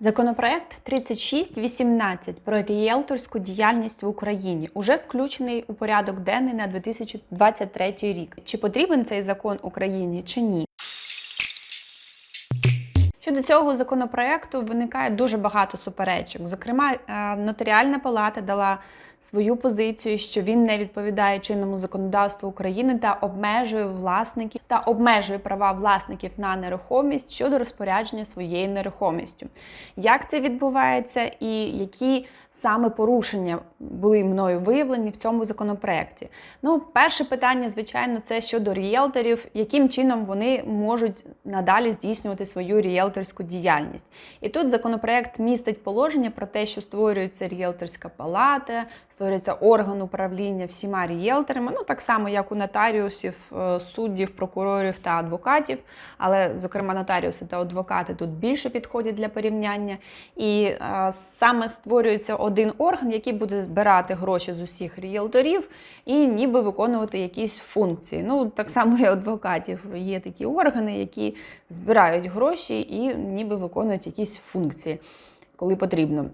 Законопроект 3618 про ріелторську діяльність в Україні уже включений у порядок денний на 2023 рік. Чи потрібен цей закон Україні чи ні? Щодо цього законопроекту виникає дуже багато суперечок. Зокрема, е, нотаріальна палата дала свою позицію, що він не відповідає чинному законодавству України та обмежує власників та обмежує права власників на нерухомість щодо розпорядження своєю нерухомістю. Як це відбувається, і які саме порушення були мною виявлені в цьому законопроекті? Ну, перше питання, звичайно, це щодо ріелторів, яким чином вони можуть надалі здійснювати свою ріелторську діяльність. І тут законопроект містить положення про те, що створюється ріелторська палата, створюється орган управління всіма ріелторами, ну так само, як у нотаріусів, е, суддів, прокурорів та адвокатів. Але, зокрема, нотаріуси та адвокати тут більше підходять для порівняння. І е, саме створюється один орган, який буде збирати гроші з усіх ріелторів і ніби виконувати якісь функції. Ну, так само і адвокатів є такі органи, які збирають гроші і ніби виконують якісь функції, коли потрібно.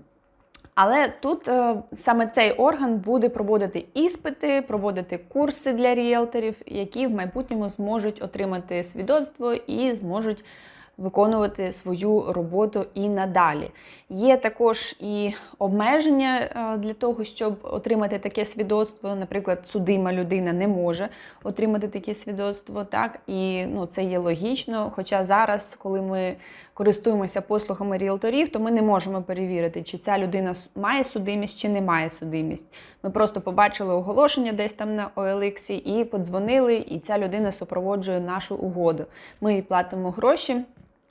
Але тут е, саме цей орган буде проводити іспити, проводити курси для ріелторів, які в майбутньому зможуть отримати свідоцтво і зможуть виконувати свою роботу і надалі. Є також і обмеження е, для того, щоб отримати таке свідоцтво. Наприклад, судима людина не може отримати таке свідоцтво, так і ну це є логічно. Хоча зараз, коли ми користуємося послугами ріелторів, то ми не можемо перевірити, чи ця людина має судимість чи не має судимість. Ми просто побачили оголошення десь там на OLX і подзвонили, і ця людина супроводжує нашу угоду. Ми їй платимо гроші.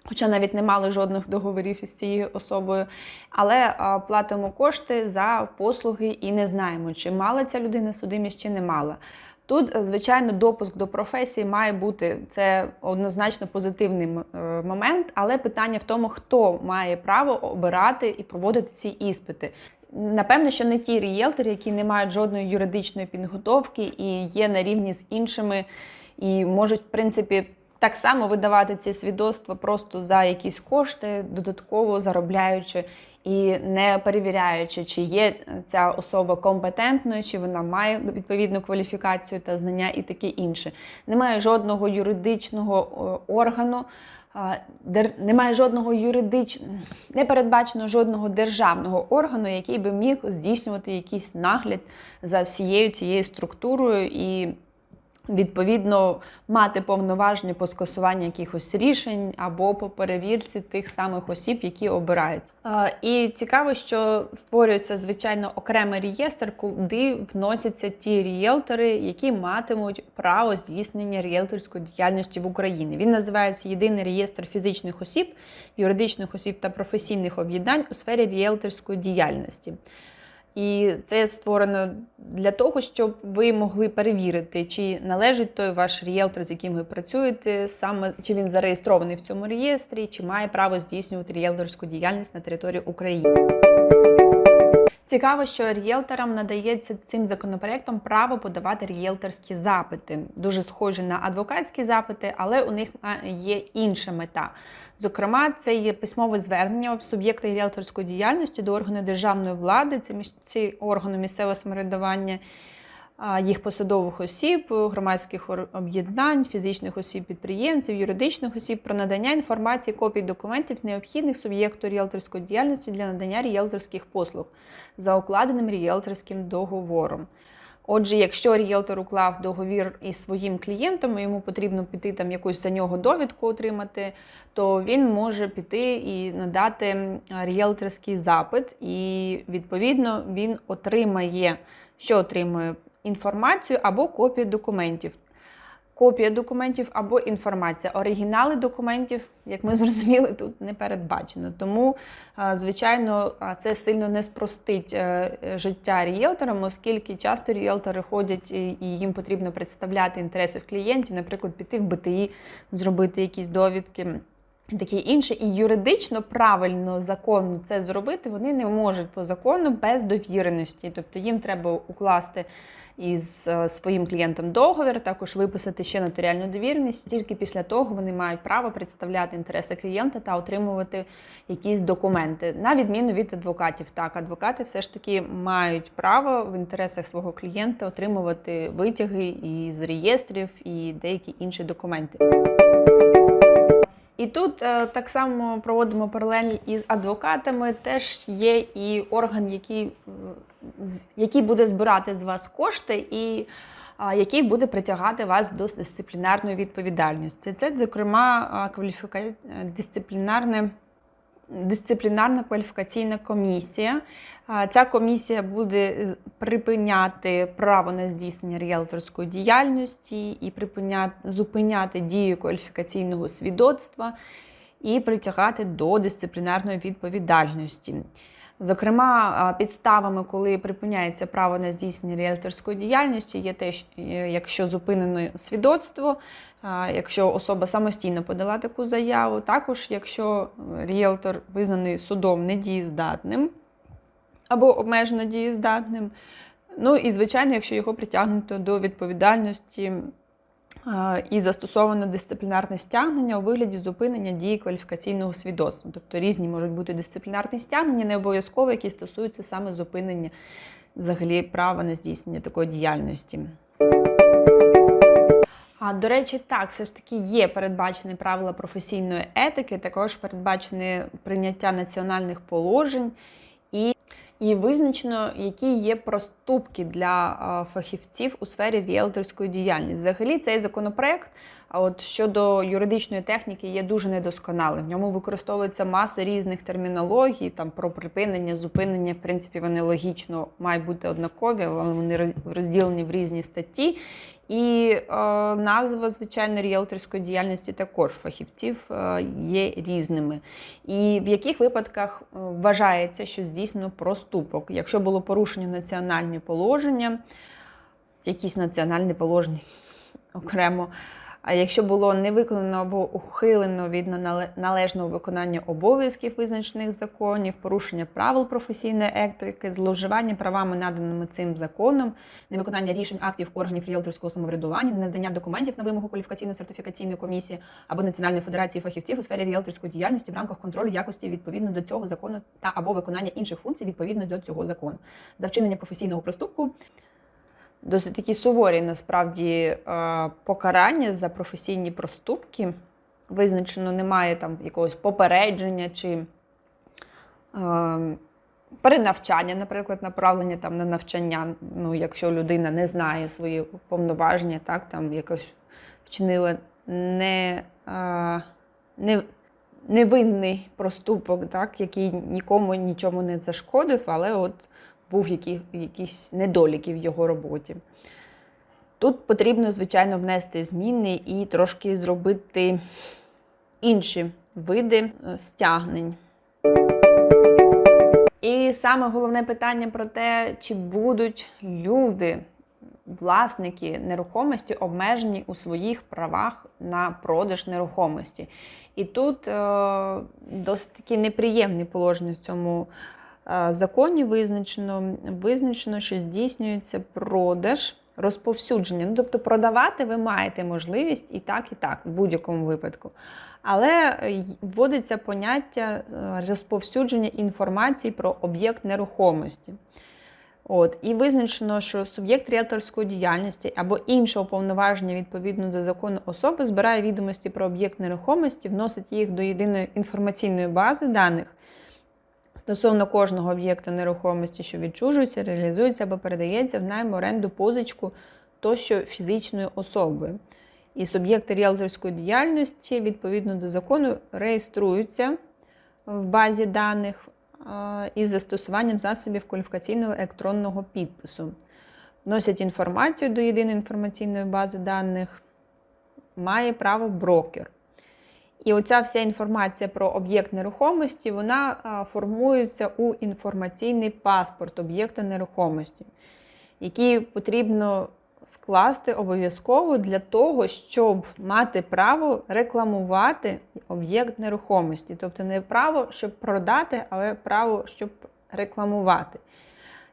Хоча навіть не мали жодних договорів із цією особою, але платимо кошти за послуги і не знаємо, чи мала ця людина судимість, чи не мала. Тут, звичайно, допуск до професії має бути це однозначно позитивний е, момент, але питання в тому, хто має право обирати і проводити ці іспити. Напевно, що не ті рієлтори, які не мають жодної юридичної підготовки і є на рівні з іншими, і можуть, в принципі, так само видавати ці свідоцтва просто за якісь кошти, додатково заробляючи і не перевіряючи, чи є ця особа компетентною, чи вона має відповідну кваліфікацію та знання, і таке інше. Немає жодного юридичного органу. Немає жодного юридичного, не передбачено жодного державного органу, який би міг здійснювати якийсь нагляд за всією цією структурою і Відповідно, мати повноваження по скасуванню якихось рішень або по перевірці тих самих осіб, які обирають. І цікаво, що створюється звичайно окремий реєстр, куди вносяться ті ріелтори, які матимуть право здійснення ріелторської діяльності в Україні. Він називається Єдиний реєстр фізичних осіб, юридичних осіб та професійних об'єднань у сфері ріелторської діяльності. І це створено для того, щоб ви могли перевірити, чи належить той ваш ріелтор, з яким ви працюєте, саме чи він зареєстрований в цьому реєстрі, чи має право здійснювати ріелторську діяльність на території України. Цікаво, що ріелторам надається цим законопроектом право подавати рієлторські запити, дуже схожі на адвокатські запити, але у них є інша мета. Зокрема, це є письмове звернення суб'єкта ріелторської діяльності до органу державної влади, це ці органи місцевого самоврядування їх посадових осіб, громадських об'єднань, фізичних осіб-підприємців, юридичних осіб про надання інформації, копій документів, необхідних суб'єкту ріелторської діяльності для надання ріелторських послуг за укладеним ріелторським договором. Отже, якщо ріелтор уклав договір із своїм клієнтом, йому потрібно піти там якусь за нього довідку отримати, то він може піти і надати ріелторський запит, і відповідно він отримає, що отримує інформацію або копію документів. Копія документів або інформація. Оригінали документів, як ми зрозуміли, тут не передбачено. Тому, звичайно, це сильно не спростить е, життя ріелторам, оскільки часто ріелтори ходять і їм потрібно представляти інтереси клієнтів, наприклад, піти в БТІ, зробити якісь довідки. Таке інше, і юридично правильно законно це зробити вони не можуть по закону без довіреності. Тобто їм треба укласти із е, своїм клієнтом договір, також виписати ще нотаріальну довіреність. Тільки після того вони мають право представляти інтереси клієнта та отримувати якісь документи. На відміну від адвокатів. Так, адвокати все ж таки мають право в інтересах свого клієнта отримувати витяги із реєстрів і деякі інші документи. І тут е, так само проводимо паралель із адвокатами. Теж є і орган, який, який буде збирати з вас кошти і який буде притягати вас до дисциплінарної відповідальності. Це, зокрема, кваліфіка... е, дисциплінарне. Дисциплінарна кваліфікаційна комісія. Ця комісія буде е, припиняти право на здійснення ріелторської діяльності і припиняти, зупиняти дію кваліфікаційного свідоцтва і притягати до дисциплінарної відповідальності. Зокрема, підставами, коли припиняється право на здійснення ріелторської діяльності, є те, е, якщо зупинено свідоцтво, якщо особа самостійно подала таку заяву, також якщо е, ріелтор визнаний судом недієздатним або обмежено дієздатним. Ну і, звичайно, якщо його притягнуто до відповідальності і застосовано дисциплінарне стягнення у вигляді зупинення дії кваліфікаційного свідоцтва. Тобто різні можуть бути дисциплінарні стягнення, не обов'язково, які стосуються саме зупинення взагалі права на здійснення такої діяльності. А до речі, так, все ж таки є передбачені правила професійної етики, також передбачені прийняття національних положень і, визначено, які є проступки для фахівців у сфері ріелторської діяльності. Взагалі, цей законопроект, от щодо юридичної техніки, є дуже недосконалий. В ньому використовується маса різних термінологій, там про припинення, зупинення. В принципі, вони логічно мають бути однакові, але вони роз- розділені в різні статті. І е, назва, звичайно, ріелторської діяльності також фахівців е, є різними. І в яких випадках е, вважається, що здійснено проступок, якщо було порушено національні положення, якісь національні положення окремо. А якщо було не виконано або ухилено від нале- належного виконання обов'язків визначених законів, порушення правил професійної етики, зловживання правами, наданими цим законом, невиконання рішень актів органів ріелторського самоврядування, надання документів на вимогу кваліфікаційно-сертифікаційної комісії або Національної федерації фахівців у сфері ріелторської діяльності в рамках контролю якості відповідно до цього закону та або виконання інших функцій відповідно до цього закону. За вчинення професійного проступку досить такі суворі насправді е, покарання за професійні проступки. Визначено, немає там якогось попередження чи е, перенавчання, наприклад, направлення там на навчання. Ну, якщо людина не знає свої повноваження, так там якось вчинила не, е, не, невинний проступок, так, який нікому нічому не зашкодив, але от був які, якісь недоліки в його роботі. Тут потрібно, звичайно, внести зміни і трошки зробити інші види е, стягнень. І саме головне питання про те, чи будуть люди, власники нерухомості, обмежені у своїх правах на продаж нерухомості. І тут е, досить такі неприємні положення в цьому законі визначено, визначено, що здійснюється продаж. Розповсюдження. Ну, тобто продавати ви маєте можливість і так, і так, в будь-якому випадку. Але е, вводиться поняття е, розповсюдження інформації про об'єкт нерухомості. От, і визначено, що суб'єкт ріелторської діяльності або інше уповноваження відповідно до закону особи збирає відомості про об'єкт нерухомості, вносить їх до єдиної інформаційної бази даних стосовно кожного об'єкта нерухомості, що відчужується, реалізується або передається в найм, оренду, позичку тощо фізичною особою. І суб'єкти ріелторської діяльності відповідно до закону реєструються в базі даних із застосуванням засобів кваліфікаційного електронного підпису. Вносять інформацію до єдиної інформаційної бази даних, має право брокер. І оця вся інформація про об'єкт нерухомості вона формується у інформаційний паспорт об'єкта нерухомості, який потрібно скласти обов'язково для того, щоб мати право рекламувати об'єкт нерухомості. Тобто не право, щоб продати, але право, щоб рекламувати.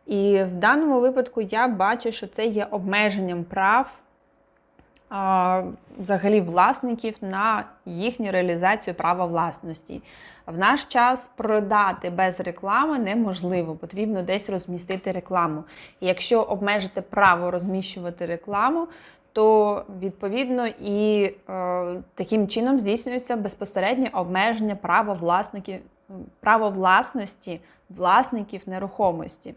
І в даному випадку я бачу, що це є обмеженням прав взагалі власників на їхню реалізацію права власності. В наш час продати без реклами неможливо, потрібно десь розмістити рекламу. І якщо обмежити право розміщувати рекламу, то відповідно і е, таким чином здійснюється безпосереднє обмеження права власників, право власності власників нерухомості.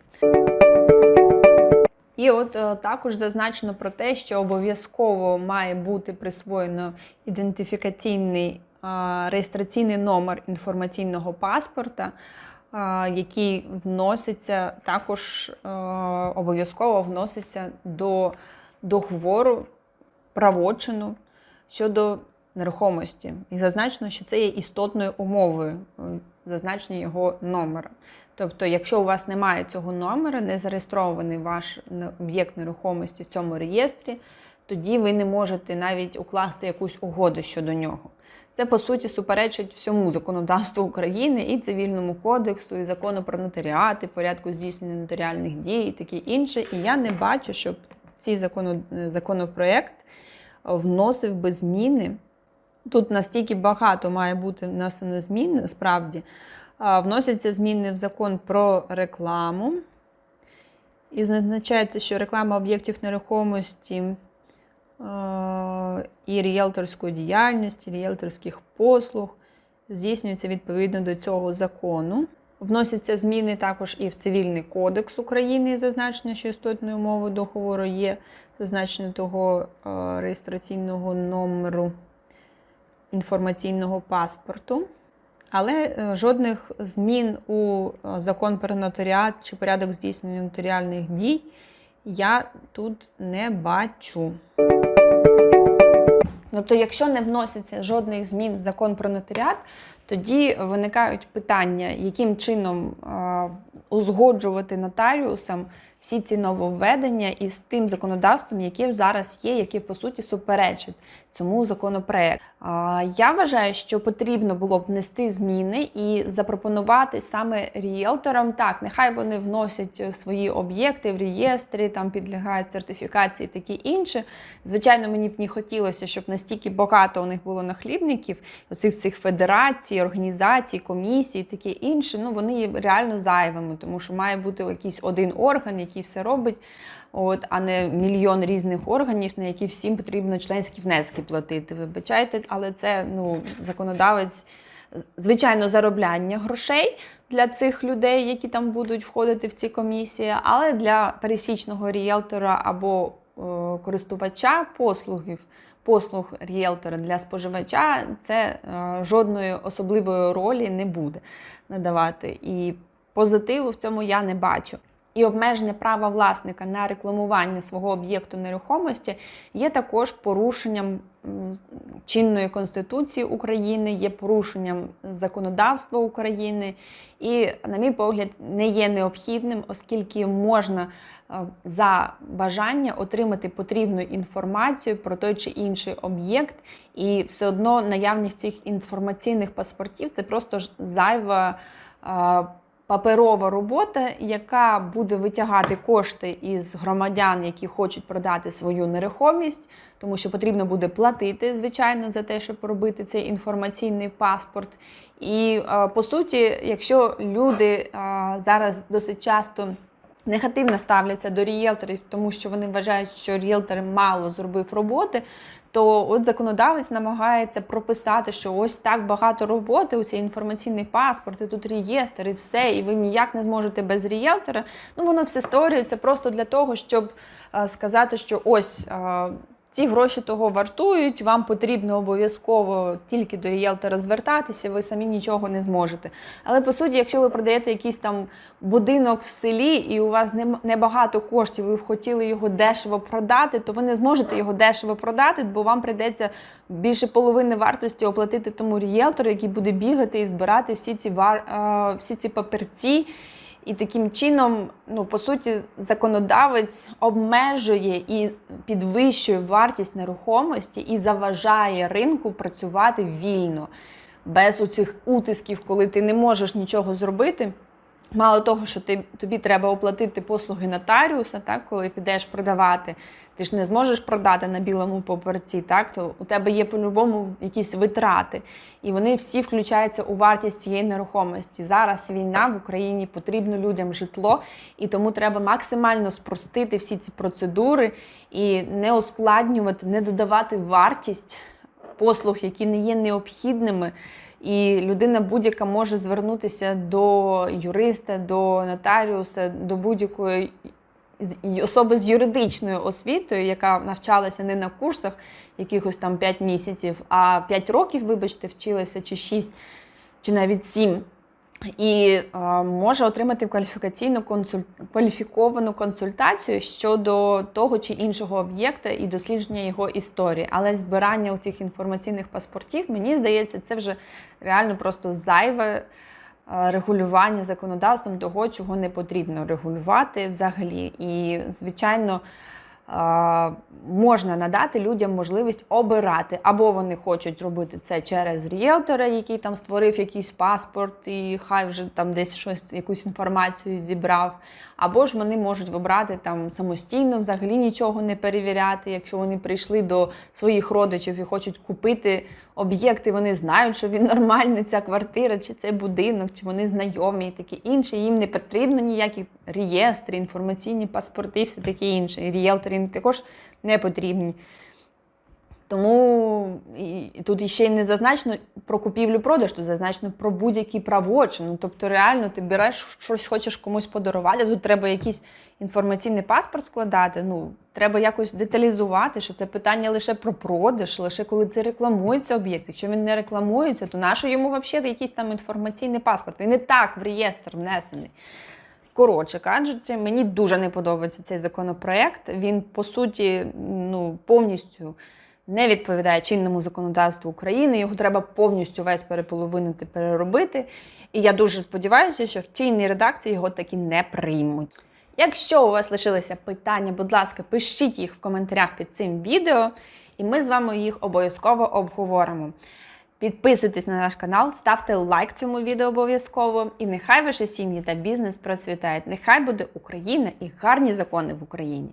І от е, також зазначено про те, що обов'язково має бути присвоєно ідентифікаційний е, реєстраційний номер інформаційного паспорта, е, який вноситься також обов'язково вноситься до договору правочину щодо нерухомості. І зазначено, що це є істотною умовою, е, зазначення його номера. Тобто, якщо у вас немає цього номера, не зареєстрований ваш об'єкт нерухомості в цьому реєстрі, тоді ви не можете навіть укласти якусь угоду щодо нього. Це по суті суперечить всьому законодавству України і цивільному кодексу, і закону про нотаріати, порядку здійснення нотаріальних дій і таке інше. І я не бачу, щоб цей законопроект вносив би зміни. Тут настільки багато має бути внесено змін, насправді. Вносяться зміни в закон про рекламу. І зазначається, що реклама об'єктів нерухомості і ріелторської діяльності, ріелторських послуг здійснюється відповідно до цього закону. Вносяться зміни також і в Цивільний кодекс України, зазначення, що істотною умовою договору є зазначення того реєстраційного номеру інформаційного паспорту. Але е, жодних змін у е, закон про нотаріат чи порядок здійснення нотаріальних дій я тут не бачу. Тобто, якщо не вносяться жодних змін в закон про нотаріат, тоді виникають питання, яким чином узгоджувати нотаріусам всі ці нововведення із тим законодавством, яке зараз є, яке по суті суперечить цьому законопроекту. Я вважаю, що потрібно було б внести зміни і запропонувати саме ріелторам. Так, нехай вони вносять е, свої об'єкти в реєстрі, там підлягають сертифікації, такі інше. Звичайно, мені б не хотілося, щоб настільки багато у них було нахлібників, оцих всіх федерацій, організацій, комісій, таке інше. Ну вони є реально зайвими, тому що має бути якийсь один орган, який все робить. От, а не мільйон різних органів, на які всім потрібно членські внески платити. Вибачайте, але це ну, законодавець, звичайно, заробляння грошей для цих людей, які там будуть входити в ці комісії, але для пересічного ріелтора або е, користувача послугів. Послуг ріелтора для споживача це е, жодної особливої ролі не буде надавати. І позитиву в цьому я не бачу. І обмеження права власника на рекламування свого об'єкту нерухомості є також порушенням чинної конституції України, є порушенням законодавства України, і, на мій погляд, не є необхідним, оскільки можна е, за бажання отримати потрібну інформацію про той чи інший об'єкт, і все одно наявність цих інформаційних паспортів це просто зайва. Паперова робота, яка буде витягати кошти із громадян, які хочуть продати свою нерухомість, тому що потрібно буде платити, звичайно, за те, щоб робити цей інформаційний паспорт. І е, по суті, якщо люди е, зараз досить часто негативно ставляться до рієлторів, тому що вони вважають, що ріелтор мало зробив роботи. То от законодавець намагається прописати, що ось так багато роботи, у цей інформаційний паспорт, і тут реєстр, і все, і ви ніяк не зможете без рієлтора. Ну воно все створюється просто для того, щоб е, сказати, що ось. Ці гроші того вартують, вам потрібно обов'язково тільки до ріелтора звертатися, ви самі нічого не зможете. Але по суті, якщо ви продаєте якийсь там будинок в селі і у вас небагато коштів, ви хотіли його дешево продати, то ви не зможете його дешево продати, бо вам прийдеться більше половини вартості оплатити тому ріелтору, який буде бігати і збирати всі ці вар... всі ці папірці. І таким чином, ну по суті, законодавець обмежує і підвищує вартість нерухомості і заважає ринку працювати вільно, без оцих утисків, коли ти не можеш нічого зробити. Мало того, що ти, тобі треба оплатити послуги нотаріуса, так, коли підеш продавати, ти ж не зможеш продати на білому паперці, так, то у тебе є по-любому якісь витрати. І вони всі включаються у вартість цієї нерухомості. Зараз війна в Україні, потрібно людям житло, і тому треба максимально спростити всі ці процедури і не ускладнювати, не додавати вартість послуг, які не є необхідними. І людина будь-яка може звернутися до юриста, до нотаріуса, до будь-якої особи з юридичною освітою, яка навчалася не на курсах якихось там 5 місяців, а 5 років, вибачте, вчилася, чи 6, чи навіть 7. І е, може отримати кваліфікаційну консуль... кваліфіковану консультацію щодо того чи іншого об'єкта і дослідження його історії. Але збирання у цих інформаційних паспортів, мені здається, це вже реально просто зайве е, регулювання законодавством того, чого не потрібно регулювати взагалі. І, звичайно, можна надати людям можливість обирати, або вони хочуть робити це через ріелтора, який там створив якийсь паспорт, і хай вже там десь щось, якусь інформацію зібрав, або ж вони можуть обрати там самостійно, взагалі нічого не перевіряти. Якщо вони прийшли до своїх родичів і хочуть купити об'єкти, вони знають, що він нормальний, ця квартира, чи цей будинок, чи вони знайомі і таке інше. Їм не потрібно ніякі реєстри, інформаційні паспорти, все таке інше. І ріелтори також не потрібні. Тому і, тут іще й не зазначено про купівлю-продаж, тут зазначено про будь-які правочини. Ну, тобто, реально, ти береш щось, хочеш комусь подарувати, тут треба якийсь інформаційний паспорт складати. Ну, треба якось деталізувати, що це питання лише про продаж, лише коли це рекламується об'єкт. Якщо він не рекламується, то нащо йому взагалі якийсь там інформаційний паспорт? Він і так в реєстр внесений. Коротше кажучи, мені дуже не подобається цей законопроект. Він по суті ну, повністю не відповідає чинному законодавству України. Його треба повністю весь переполовинити, переробити. І я дуже сподіваюся, що в чинній редакції його таки не приймуть. Якщо у вас лишилися питання, будь ласка, пишіть їх в коментарях під цим відео, і ми з вами їх обов'язково обговоримо. Підписуйтесь на наш канал, ставте лайк цьому відео обов'язково. І нехай ваші сім'ї та бізнес процвітають. Нехай буде Україна і гарні закони в Україні.